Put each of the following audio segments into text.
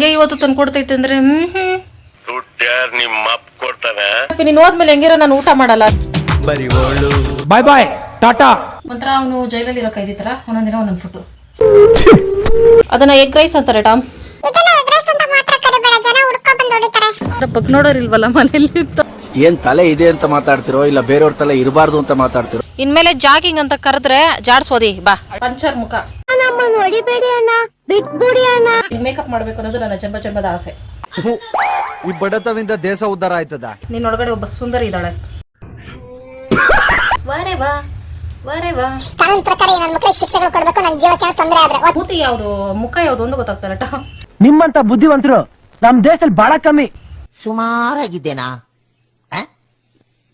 ಹಂಗೆ ಇವತ್ತು ತಂದು ಕೊಡ್ತೈತೆ ಅಂದ್ರೆ ನೀನ್ ಹೋದ್ಮೇಲೆ ಹೆಂಗಿರೋ ನಾನು ಊಟ ಮಾಡಲ್ಲ? ಬಾಯ್ ಬಾಯ್ ಟಾಟಾ ಒಂಥರ ಅವನು ಜೈಲಲ್ಲಿ ಇರೋ ಕೈದಿ ತರ ಒಂದೊಂದಿನ ಒಂದೊಂದ್ ಫುಟ್ಟು ಅದನ್ನ ಎಗ್ ರೈಸ್ ಅಂತಾರೆ ಟಾಮ್. ಬಗ್ ನೋಡೋರಿಲ್ವಲ್ಲ ಮನೇಲಿ ಅಂತ. ಏನ್ ತಲೆ ಇದೆ ಅಂತ ಮಾತಾಡ್ತಿರೋ ಇಲ್ಲ ಬೇರೆಯವ್ರ ತಲೆ ಇರಬಾರ್ದು ಅಂತ ಮಾತಾಡ್ತಿರೋ? ಇನ್ಮೇಲೆ ಜಾಗಿಂಗ್ ಅಂತ ಕರೆದ್ರೆ ಜಾಡ್ಸ್ಬೋದಿ ಬಾ. ಪಂಚರ್ ಮುಖ. ನಮ್ಮನ್ನು ಹೊಡಿಬೇಡಿ ಅಣ್ಣ ಬಿಟ್ಬಿಡಿ ಅಣ್ಣ. ಮೇಕಪ್ ಮಾಡ್ಬೇಕು ಅನ್ನೋದು ನನ್ನ ಜನ್ಮ ಜನ್ಮದ ಆಸೆ. ಈ ಬಡತವಿಂದ ದೇಶ ಉದ್ಧಾರ ಆಯ್ತದ? ನಿನ್ ಒಳಗಡೆ ಒಬ್ಬ ಸುಂದರಿ ಇದ್ದಾಳೆ. ವರೆ ವಾ ವರೆ ವಾ. ಕಾನೂನು ಪ್ರಕಾರ ಈ ನನ್ನ ಮಕ್ಕಳಿಗೆ ಶಿಕ್ಷೆಗಳು ಕೊಡ್ಬೇಕು ನನ್ನ ಜೀವಕ್ಕೆ ಏನಾದ್ರು ತೊಂದರೆ ಆದ್ರೆ ಮೂತಿ ಯಾವುದು? ಮುಖ ಯಾವ್ದು ಒಂದು ನಿಮ್ಮಂತ ಬುದ್ಧಿವಂತರು ನಮ್ ದೇಶದಲ್ಲಿ ಬಹಳ ಕಮ್ಮಿ. ಸುಮಾರಾಗಿದ್ದೇನಾ?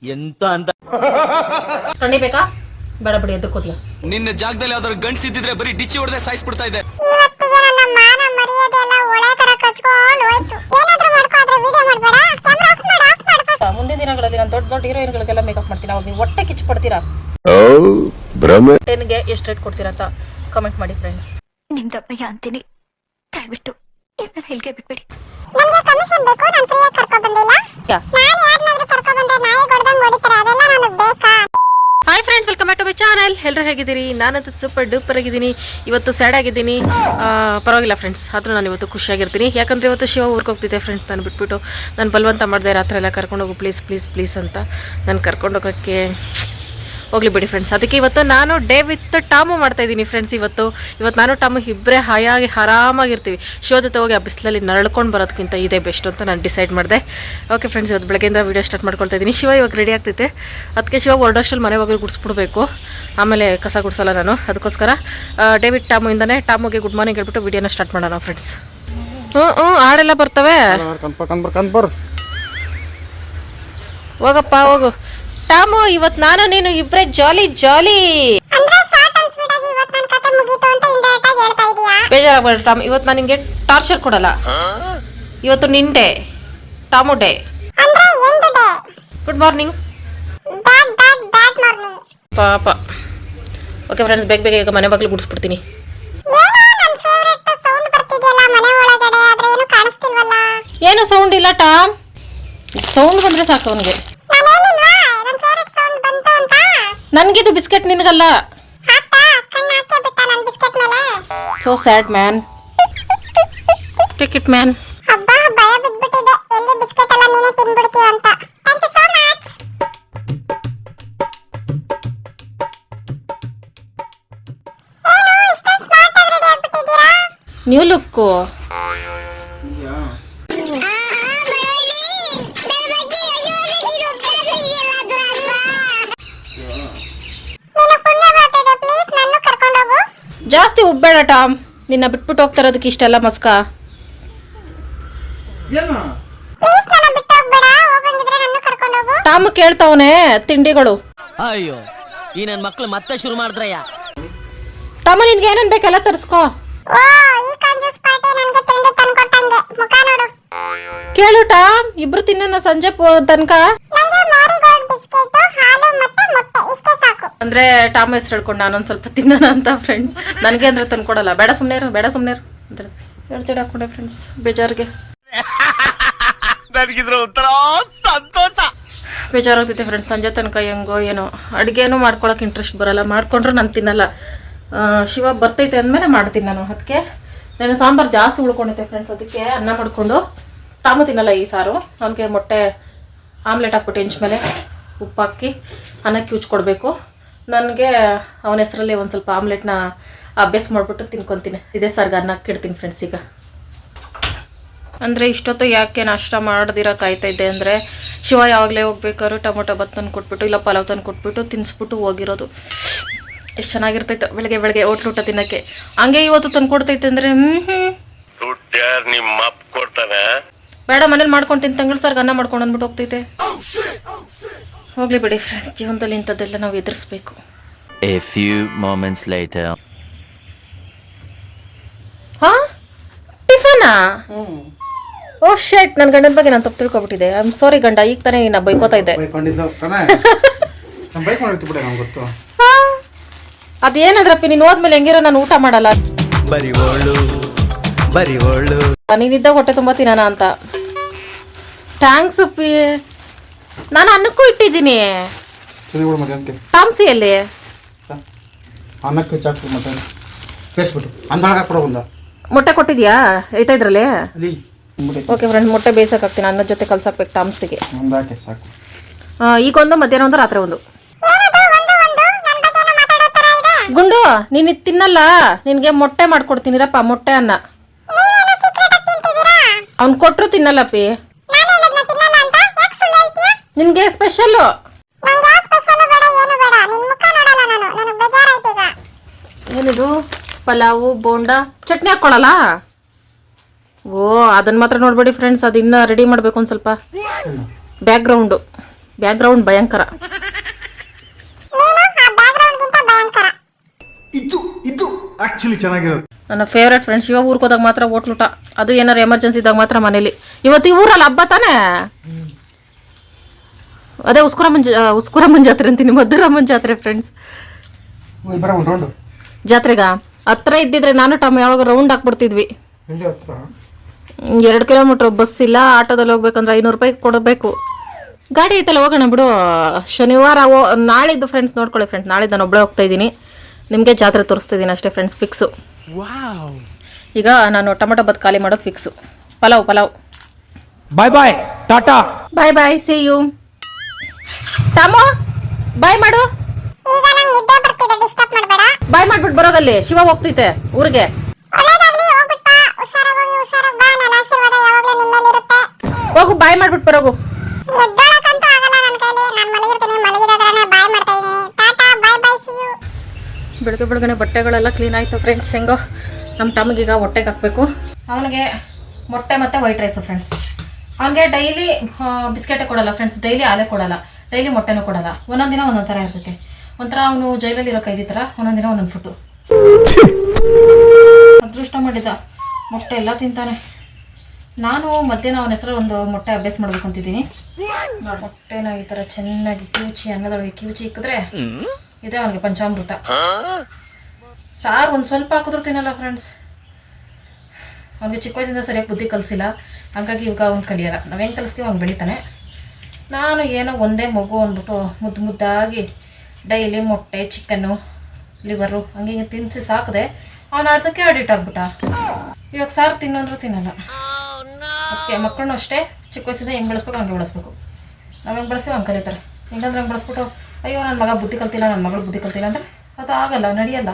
ಎಂತ ಅಂತ ಕಣ್ಣಿ ಬೇಕಾ? ಬೇಡ ಬಿಡಿ ಎದ್ದು ಕೂತ್ಲ ನಿನ್ನ ಜಾಗದಲ್ಲಿ ಯಾವ್ದಾದ್ರು ಗಂಡ್ಸ್ ಇದ್ದಿದ್ರೆ ಬರೀ ಡಿಚ್ಚಿ ಹೊಡೆದೇ ಸಾಯಿಸ್ಬಿಡ್ತಾ ಇದೆ ಇವತ್ತಿಗೆ ನನ್ನ ಮಾನ ಮರ್ಯಾದೆ ಎಲ್ಲ ಒಳೆ ತರ ಕಚ್ಕೊಂಡು ಹೋಯ್ತು. ಏನಾದ್ರೂ ಮಾಡ್ಕೋ ಆದ್ರೆ ವಿಡಿಯೋ ಮಾಡಬೇಡ. ಕ್ಯಾಮ್ರಾ ಆಫ್ ಮಾಡು ಆಫ್ ಮಾಡು first. ಮುಂದಿನ ದಿನಗಳಲ್ಲಿ ನಾನು ದೊಡ್ಡ ದೊಡ್ಡ ಹೀರೋಯಿನ್ಗಳಿಗೆಲ್ಲ ಮೇಕಪ್ ಮಾಡ್ತೀನಿ. ಅವಾಗ ನೀವು ಹೊಟ್ಟೆ ಕಿಚ್ಚು ಪಡ್ತೀರಾ ಟೆನ್ಗೆ ಎಷ್ಟು ರೇಟ್ ಕೊಡ್ತೀರಾ ಅಂತ ಕಮೆಂಟ್ ಮಾಡಿ ಫ್ರೆಂಡ್ಸ್ ನಿಮ್ದಪ್ಪಯ್ಯ ಅಂತೀನಿ. ದಯವಿಟ್ಟು ಇದನ್ನ ಹೆಲ್ಗೆ ಬಿಟ್ಬಿಡಿ. ನನಗೆ ಕಮಿಷನ್ ಬೇಕು ನಾನು ಫ್ರೀಯಾಗಿ ಕರ್ಕೊಂಡು ಬಂದಿಲ್ಲ. ನಾನು ಯಾರನ್ನಾದ್ರೂ ಕರ್ಕೊ ಬಂದ್ರೆ ನಾಯಿ ಹೊಡೆದಂಗ್ ಹೊಡಿತಾರೆ ಅದೆಲ್ಲ ನನಗೆ ಬೇಕಾ? Hi friends welcome back to my channel ಎಲ್ಲರೂ ಹೇಗಿದ್ದೀರಿ? ನಾನಂತೂ ಸೂಪರ್ ಡೂಪರ್ ಆಗಿದ್ದೀನಿ. ಇವತ್ತು ಸ್ಯಾಡ್ ಆಗಿದ್ದೀನಿ. ಪರವಾಗಿಲ್ಲ ಫ್ರೆಂಡ್ಸ್ ಆದರೂ ನಾನು ಇವತ್ತು ಖುಷಿಯಾಗಿರ್ತೀನಿ. ಯಾಕಂದರೆ ಇವತ್ತು ಶಿವ ಊರಿಗೆ ಹೋಗ್ತಿದ್ದೆ ಫ್ರೆಂಡ್ಸ್ ನಾನು ಬಿಟ್ಬಿಟ್ಟು ನಾನು ಬಲವಂತ ಮಾಡಿದೆ ರಾತ್ರಿ ಎಲ್ಲ ಕರ್ಕೊಂಡೋಗು ಪ್ಲೀಸ್ ಪ್ಲೀಸ್ ಪ್ಲೀಸ್ ಅಂತ. ನಾನು ಕರ್ಕೊಂಡೋಗೋಕ್ಕೆ ಹೋಗ್ಲಿ ಬಿಡಿ ಫ್ರೆಂಡ್ಸ್ ಅದಕ್ಕೆ ಇವತ್ತು ನಾನು ಡೇ ವಿತ್ ಟಾಮು ಮಾಡ್ತಾ ಇದ್ದೀನಿ ಫ್ರೆಂಡ್ಸ್ ಇವತ್ತು. ಇವತ್ತು ನಾನು ಟಾಮು ಇಬ್ಬರೇ ಹಾಯಾಗಿ ಆರಾಮಾಗಿರ್ತೀವಿ. ಶೋ ಜೊತೆ ಹೋಗಿ ಆ ಬಿಸಿಲಲ್ಲಿ ನರಳ್ಕೊಂಡು ಬರೋದಕ್ಕಿಂತ ಇದೇ ಬೆಸ್ಟ್ ಅಂತ ನಾನು ಡಿಸೈಡ್ ಮಾಡಿದೆ. ಓಕೆ ಫ್ರೆಂಡ್ಸ್ ಇವತ್ತು ಬೆಳಗ್ಗೆಯಿಂದ ವೀಡಿಯೋ ಸ್ಟಾರ್ಟ್ ಮಾಡ್ಕೊಳ್ತಾ ಇದ್ದೀನಿ. ಶಿವ ಇವಾಗ ರೆಡಿ ಆಗ್ತೈತೆ. ಅದಕ್ಕೆ ಶಿವ ಹೊರಡೋಷ್ಟಲ್ಲಿ ಮನೆ ಹೋಗಿ ಗುಡಿಸ್ಬಿಡ್ಬೇಕು. ಆಮೇಲೆ ಕಸ ಗುಡಿಸಲ್ಲ ನಾನು. ಅದಕ್ಕೋಸ್ಕರ ಡೇವಿಡ್ ಇಂದಾನೆ ಟಾಮುಗೆ ಗುಡ್ ಮಾರ್ನಿಂಗ್ ಹೇಳ್ಬಿಟ್ಟು ವೀಡಿಯೋನ ಸ್ಟಾರ್ಟ್ ಮಾಡೋಣ ಫ್ರೆಂಡ್ಸ್ ಹ್ಞೂ ಹ್ಞೂ ಹಾಡೆಲ್ಲ ಬರ್ತವೆ. ಹೋಗಪ್ಪ ಹೋಗು. ಟಾಮು ಇವತ್ತು ನಾನು ನೀನು ಇಬ್ಬರೇ ಜಾಲಿ ಜಾಲಿ ಬೇಜಾರಾಗಬೇಡ ಟಾಮ್ ಇವತ್ತು ನಾನು ನಿಂಗೆ ಟಾರ್ಚರ್ ಕೊಡಲ್ಲ. ಇವತ್ತು ನಿನ್ day Tom day good morning ಪಾಪ. ಓಕೆ ಫ್ರೆಂಡ್ಸ್ ಬೇಗ ಬೇಗ ಈಗ ಮನೆ ಬಾಗಿಲು ಗುಡಿಸ್ಬಿಡ್ತೀನಿ. ಏನು ಸೌಂಡ್ ಇಲ್ಲ ಟಾಮ್? ಸೌಂಡ್ ಬಂದರೆ ಸಾಕು ಅವನಿಗೆ. ನನಗಿದು ಬಿಸ್ಕೆಟ್ ನಿನಗಲ್ಲ. ಹಾಕ್ತಾ ಕಣ್ಣು ಹಾಕೇ ಬಿಟ್ಟ ನನ್ನ ಬಿಸ್ಕೆಟ್ ಮೇಲೆ. So sad man take it man ಹಬ್ಬ ಭಯ ಉಬ್ಬೇಡ ಟಾಮ್. ನಿನ್ನ ಬಿಟ್ಬಿಟ್ಟು ಹೋಗ್ತಾ ಇರೋದಕ್ಕೆ ಇಷ್ಟೆಲ್ಲ ಮಸ್ಕ? ಪ್ಲೀಸ್ ನನ್ನ ಬಿಟ್ಟು ಹೋಗ್ಬೇಡ ಹೋಗಂಗಿದ್ರೆ ನನ್ನ ಕರ್ಕೊಂಡು ಹೋಗು ಟಾಮ್ ಕೇಳ್ತಾವನೆ ತಿಂಡಿಗಳು. ಅಯ್ಯೋ ಈ ನನ್ ಮಕ್ಳು ಮತ್ತೆ ಶುರು ಮಾಡಿದ್ರಯ್ಯ. ಟಾಮ ನಿನ್ಗೆ ಏನನ್ ಬೇಕೆಲ್ಲ ತರಿಸ್ಕೋ. ಓ ಈ ಕಂಜೂಸ್ ಪಾರ್ಟಿ ನನಗೆ ತಿಂಡಿ ತಂದ್ಕೊಟ್ಟಂಗೆ. ಮುಖ ನೋಡು. ಕೇಳು ಟಾಮ್ ಇಬ್ರು ತಿನ್ನೋಣ ಸಂಜೆ ತನಕ. ಬಿಸ್ಕೆಟ್ ಹಾಲು ಮತ್ತೆ ಮೊಟ್ಟೆ ಇಷ್ಟೇ ಸಾಕು. ಅಂದ್ರೆ ಟಾಮ್ ಹೆಸರು ಹೇಳ್ಕೊಂಡು ನಾನೊಂದು ಸ್ವಲ್ಪ ತಿನ್ನೋಣ ಅಂತ ಫ್ರೆಂಡ್ಸ್ ನನಗೆ ಅಂದ್ರೆ ತಂದ್ಕೊಡಲ್ಲ ಬೇಡ ಸುಮ್ಮನೆ ಇರು ಬೇಡ ಸುಮ್ಮನೆ ಇರು. ಅಂತ ಹೇಳ್ತೀರ ಹಾಕೊಂಡೆ ಫ್ರೆಂಡ್ಸ್ ಬೇಜಾರಿಗೆ? ನನಗಿದ್ರ ಒಂಥರ ಸಂತೋಷ. ಬೇಜಾರಾಗ್ತೈತೆ ಫ್ರೆಂಡ್ಸ್ ಸಂಜೆ ತನಕ ಹೆಂಗೋ ಏನೋ. ಅಡುಗೆನೂ ಮಾಡ್ಕೊಳಕ್ಕೆ ಇಂಟ್ರೆಸ್ಟ್ ಬರಲ್ಲ. ಮಾಡ್ಕೊಂಡ್ರೆ ನಾನು ತಿನ್ನಲ್ಲ. ಶಿವ ಬರ್ತೈತೆ ಅಂದಮೇಲೆ ಮಾಡ್ತೀನಿ ನಾನು ಅದಕ್ಕೆ ನಾನು ಸಾಂಬಾರು ಜಾಸ್ತಿ ಉಳ್ಕೊಂಡೈತೆ ಫ್ರೆಂಡ್ಸ್ ಅದಕ್ಕೆ ಅನ್ನ ಮಾಡಿಕೊಂಡು. ಟಾಮು ತಿನ್ನಲ್ಲ ಈ ಸಾರು. ಅವನಿಗೆ ಮೊಟ್ಟೆ ಆಮ್ಲೆಟ್ ಹಾಕ್ಬಿಟ್ಟು ಹೆಂಚ್ ಮೇಲೆ. ಉಪ್ಪು ಹಾಕಿ ಅನ್ನಕ್ಕೆ ಉಚ್ಕೊಡ್ಬೇಕು ನನಗೆ ಅವನ ಹೆಸರಲ್ಲಿ ಒಂದು ಸ್ವಲ್ಪ ಆಮ್ಲೆಟ್ನ ಅಭ್ಯಾಸ ಮಾಡಿಬಿಟ್ಟು ತಿನ್ಕೊತೀನಿ. ಇದೇ ಸಾರ್ಗೆ ಅನ್ನಕ್ಕೆ ಇಡ್ತೀನಿ ಫ್ರೆಂಡ್ಸ್ ಈಗ. ಅಂದರೆ ಇಷ್ಟೊತ್ತು ಯಾಕೆ ನಾಷ್ಟ ಮಾಡ್ದಿರ ಕಾಯ್ತಾ ಇದ್ದೆ ಅಂದರೆ ಶಿವ ಯಾವಾಗಲೇ ಹೋಗ್ಬೇಕಾದ್ರು ಟೊಮೊಟೊ ಭತ್ ತಂದು ಕೊಟ್ಬಿಟ್ಟು ಇಲ್ಲ ಪಲಾವ್ ತಂದು ಕೊಟ್ಬಿಟ್ಟು ತಿನ್ಸ್ಬಿಟ್ಟು ಹೋಗಿರೋದು. ಎಷ್ಟು ಚೆನ್ನಾಗಿರ್ತೈತೆ ಬೆಳಗ್ಗೆ ಬೆಳಗ್ಗೆ ಹೋಟ್ಲು ಊಟ ತಿನ್ನೋಕ್ಕೆ. ಹಂಗೆ ಇವತ್ತು ತಂದು ಕೊಡ್ತೈತೆ ಅಂದರೆ ಹ್ಞೂ ಬೇಡ ಮನೇಲಿ ಮಾಡ್ಕೊಂಡು ತಿಂತಂಗಳು ಸರ್ ಸರ್ಗೆ ಅನ್ನ ಮಾಡ್ಕೊಂಡು ಅಂದ್ಬಿಟ್ಟು ಹೋಗ್ತೈತೆ. ಹೋಗ್ಲಿ ಬಿಡಿ ಫ್ರೆಂಡ್ಸ್ ಜೀವನದಲ್ಲಿ ಇಂಥದ್ದೆಲ್ಲ ನಾವು ಎದುರಿಸ್ಬೇಕು. A few moments later. ಹಾ? ಟಿಫನಾ? ಓ ಶೆಟ್ ನನ್ನ ಗಂಡನ ಬಗ್ಗೆ ನಾನು ತಪ್ಪು ತಿಳ್ಕೊಬಿಟ್ಟಿದೆ ಐ ಆಮ್ ಸಾರಿ ಗಂಡ ಈಗ ತಾನೇ ನಾ ಬೈಕೋತಾ ಇದ್ದೆ. ಅದೇನದ್ರಪ್ಪ ನೀನು ಹೋದ್ಮೇಲೆ ಹೆಂಗಿರೋ ನಾನು ಊಟ ಮಾಡಲ್ಲ. ಬರಿ ಓಳು ಬರಿ ಓಳು. ನೀನಿದ್ದಾಗ ಹೊಟ್ಟೆ ತುಂಬ ತಿನ್ನೋಣ ಅಂತ. ಥ್ಯಾಂಕ್ಸ್ ಅಪ್ಪಿ. ನಾನು ಅನ್ನಕ್ಕೂ ಇಟ್ಟಿದ್ದೀನಿ. ತಾಮಸಿಯಲ್ಲಿ ಅನ್ನಕ್ಕೆ ಚಾಕು ಬೇಯಿಸ್ಬಿಟ್ಟು. ಹಾಕ್ಬಿಡೋ ಬಂದ ಮೊಟ್ಟೆ ಕೊಟ್ಟಿದ್ಯಾ? ಐತಾ ಇದ್ರಲ್ಲಿ? ಓಕೆ ಫ್ರೆಂಡ್ ಮೊಟ್ಟೆ ಬೇಯಿಸೋಕ್ಕಾಗ್ತೀನಿ. ಅನ್ನದ ಜೊತೆ ಕಲ್ಸಾಕ್ಬೇಕು ತಾಮಸಿಗೆ. ಒಂದು ಹಾಕಿ ಸಾಕು. ಆ, ಈಗ ಒಂದು ಮಧ್ಯಾಹ್ನ ಒಂದು ರಾತ್ರಿ ಒಂದು. ಏನದು ಒಂದು ಒಂದು? ನನ್ನ ಬಗ್ಗೆ ಮಾತಾಡೋ ತರ ಇದೆ. ಗುಂಡು ನೀನು ಇದ್ ತಿನ್ನಲ್ಲ. ನಿನಗೆ ಮೊಟ್ಟೆ ಮಾಡ್ಕೊಡ್ತೀನಿ. ರಪ್ಪ ಮೊಟ್ಟೆ ಅನ್ನ. ಅವ್ನ್ ಕೊಟ್ಟರು ತಿನ್ನಲ್ಲಪ್ಪಿ ನಾನು ಹೇಳದ್ನ ತಿನ್ನಲ್ಲ ಅಂತ ಯಾಕೆ ಸುಳ್ಳು ಹೇಳ್ತೀಯ ನಿನಗೆ ಸ್ಪೆಷಲ್ಲು ನಂಗೆ ಸ್ಪೆಷಲ್ ಬೇಡ ಏನು ಬೇಡ. ನಿನ್ ಮುಖ ನೋಡಲ್ಲ ನಾನು. ನನಗೆ ಬೇಜಾರಾಯ್ತು ಈಗ. ಏನಿದು? ಪಲಾವು ಬೋಂಡ ಚಟ್ನಿ ಹಾಕ್ಕೊಳಲ್ಲ? ಓ ಅದನ್ನ ಮಾತ್ರ ನೋಡ್ಬೇಡಿ ಫ್ರೆಂಡ್ಸ್ ಅದು ಇನ್ನೂ ರೆಡಿ ಮಾಡಬೇಕು ಒಂದು ಸ್ವಲ್ಪ. ಬ್ಯಾಕ್ಗ್ರೌಂಡು ಬ್ಯಾಕ್ಗ್ರೌಂಡ್ ಭಯಂಕರ. ಗ್ರೌಂಡ್ ಆ ಬ್ಯಾಕ್ಗ್ರೌಂಡ್ಗಿಂತ ಭಯಂಕರ. ಇದು ಇದು ಆಕ್ಚುಲಿ ಚೆನ್ನಾಗಿರೋದು. ನನ್ನ ಫೇವ್ರೆಟ್ ಫ್ರೆಂಡ್ಸ್ ಇವಾಗ ಊರ್ಕೋದಾಗ ಹೋದಾಗ ಮಾತ್ರ ಹೋಟ್ಲೂಟ ಅದು ಏನಾರು ಎಮರ್ಜೆನ್ಸಿ ಇದ್ದಾಗ ಮಾತ್ರ ಮನೇಲಿ. ಇವತ್ತು ಈ ಊರಲ್ಲಿ ಹಬ್ಬ ತಾನೇ? ಅದೇ ಉಸ್ಕುರಮ್ಮನ ಉಸ್ಕುರಮ್ಮನ ಜಾತ್ರೆ ಅಂತೀನಿ ಮಧುರಮ್ಮನ ಜಾತ್ರೆ ಫ್ರೆಂಡ್ಸ್ ಹೋಯ್ ಬರ ಒಂದು ರೌಂಡು ಜಾತ್ರೆಗ? ಹತ್ರ ಇದ್ದಿದ್ರೆ ನಾನು ಟಮ್ ಯಾವಾಗ ರೌಂಡ್ ಹಾಕ್ಬಿಡ್ತಿದ್ವಿ. ಎರಡು ಕಿಲೋಮೀಟ್ರ್ ಬಸ್ ಇಲ್ಲ ಆಟೋದಲ್ಲಿ ಹೋಗ್ಬೇಕಂದ್ರೆ ಐನೂರು ರೂಪಾಯಿ ಕೊಡಬೇಕು. ಗಾಡಿ ಐತಲ್ಲ ಹೋಗೋಣ ಬಿಡು. ಶನಿವಾರ ಓ ನಾಳಿದ್ದು ಫ್ರೆಂಡ್ಸ್ ನೋಡ್ಕೊಳ್ಳಿ ಫ್ರೆಂಡ್ಸ್ ನಾಳೆ ನಾನು ಒಬ್ಬಳೇ ಹೋಗ್ತಾ ಇದ್ದೀನಿ. ನಿಮಗೆ ಜಾತ್ರೆ ತೋರಿಸ್ತಿದ್ದೀನಿ ಅಷ್ಟೇ ಫ್ರೆಂಡ್ಸ್ ಫಿಕ್ಸು ಈಗ ನಾನು ಟೊಮೆಟೊ ಬದ್ ಖಾಲಿ ಮಾಡೋದು fix pulao pulao. Bye bye tata bye bye see you ಟಾಮೋ bye ಮಾಡು. ಬಾಯ್ ಮಾಡ್ಬಿಟ್ಟು ಬರೋದಲ್ಲಿ ಶಿವ ಹೋಗ್ತೈತೆ ಊರಿಗೆ. ಹೋಗಿ ಬಾಯ್ ಮಾಡ್ಬಿಟ್ಟು ಬರೋಗು. ಬೆಳಗ್ಗೆ ಬೆಳಗ್ಗೆ ಬಟ್ಟೆಗಳೆಲ್ಲ ಕ್ಲೀನ್ ಆಯ್ತು ಫ್ರೆಂಡ್ಸ್ ಹೆಂಗೋ. ನಮ್ಮ ತಮ್ಮಗೀಗ ಹೊಟ್ಟೆಗೆ ಹಾಕಬೇಕು. ಅವನಿಗೆ ಮೊಟ್ಟೆ ಮತ್ತು ವೈಟ್ ರೈಸು ಫ್ರೆಂಡ್ಸ್ ಅವನಿಗೆ ಡೈಲಿ ಬಿಸ್ಕೆಟೇ ಕೊಡಲ್ಲ ಫ್ರೆಂಡ್ಸ್ ಡೈಲಿ ಆಲೆ ಕೊಡಲ್ಲ. ಡೈಲಿ ಮೊಟ್ಟೆನೂ ಕೊಡಲ್ಲ. ಒಂದೊಂದು ದಿನ ಒಂದೊಂದು ಥರ ಇರ್ತೈತೆ. ಒಂಥರ ಅವನು ಜೈಲಲ್ಲಿ ಇರೋ ಕೈದಿ ಥರ ಒಂದೊಂದು ದಿನ ಒಂದೊಂದು ಫುಟ್ಟು ಅದೃಷ್ಟ ಮಾಡಿದ ಮೊಟ್ಟೆ ಎಲ್ಲ ತಿಂತಾನೆ. ನಾನು ಮಧ್ಯಾಹ್ನ ಅವನ ಹೆಸರು ಒಂದು ಮೊಟ್ಟೆ ಅಭ್ಯಾಸ ಮಾಡ್ಬೇಕು ಅಂತಿದ್ದೀನಿ. ಮೊಟ್ಟೆನ ಈ ಥರ ಚೆನ್ನಾಗಿ ಕಿವುಚಿ ಅನ್ನದೊಳಗೆ ಕಿವುಚಿ ಇಕ್ಕಿದ್ರೆ ಇದೆ ಅವನಿಗೆ ಪಂಚಾಮೃತ. ಸಾರು ಒಂದು ಸ್ವಲ್ಪ ಹಾಕಿದ್ರು ತಿನ್ನಲ್ಲ ಫ್ರೆಂಡ್ಸ್ ಅವ್ನಿಗೆ ಚಿಕ್ಕ ವಯಸ್ಸಿಂದ ಸರಿಯಾಗಿ ಬುದ್ಧಿ ಕಲಿಸಿಲ್ಲ. ಹಾಗಾಗಿ ಇವಾಗ ಅವ್ನು ಕಲಿಯಲ್ಲ. ನಾವೇನು ಕಲಿಸ್ತೀವಿ ಅವ್ನು ಬೆಳಿತಾನೆ. ನಾನು ಏನೋ ಒಂದೇ ಮಗು ಅಂದ್ಬಿಟ್ಟು ಮುದ್ದು ಮುದ್ದಾಗಿ ಡೈಲಿ ಮೊಟ್ಟೆ ಚಿಕನ್ನು ಲಿವರು ಹಂಗೆ ಹಿಂಗೆ ತಿನ್ನಿಸಿ ಸಾಕಿದೆ. ಅವನು ಅರ್ಧಕ್ಕೆ ಅಡಿಟ್ ಆಗ್ಬಿಟ್ಟ. ಇವಾಗ ಸಾರು ತಿನ್ನೋಂದ್ರೂ ತಿನ್ನಲ್ಲ. ಅದಕ್ಕೆ ಮಕ್ಕಳನ್ನೂ ಅಷ್ಟೇ ಚಿಕ್ಕ ವಯಸ್ಸಿಂದ ಹೆಂಗೆ ಬೆಳೆಸ್ಬೇಕು ಹಂಗೆ ಬೆಳೆಸ್ಬೇಕು. ನಾವು ಹೆಂಗೆ ಬೆಳೆಸ್ತೀವಿ ಹಂಗೆ ಕಲಿತಾರೆ. ಇಲ್ಲಾಂದ್ರೆ ಹಂಗೆ ಬೆಳೆಸ್ಬಿಟ್ಟು ಅಯ್ಯೋ ನನ್ನ ಮಗ ಬುದ್ಧಿ ಕಲ್ತಿಲ್ಲ ನನ್ನ ಮಗಳು ಬುದ್ಧಿ ಕಲ್ತಿಲ್ಲ ಅಂದರೆ ಅದು ಆಗಲ್ಲ ನಡೆಯಲ್ಲ.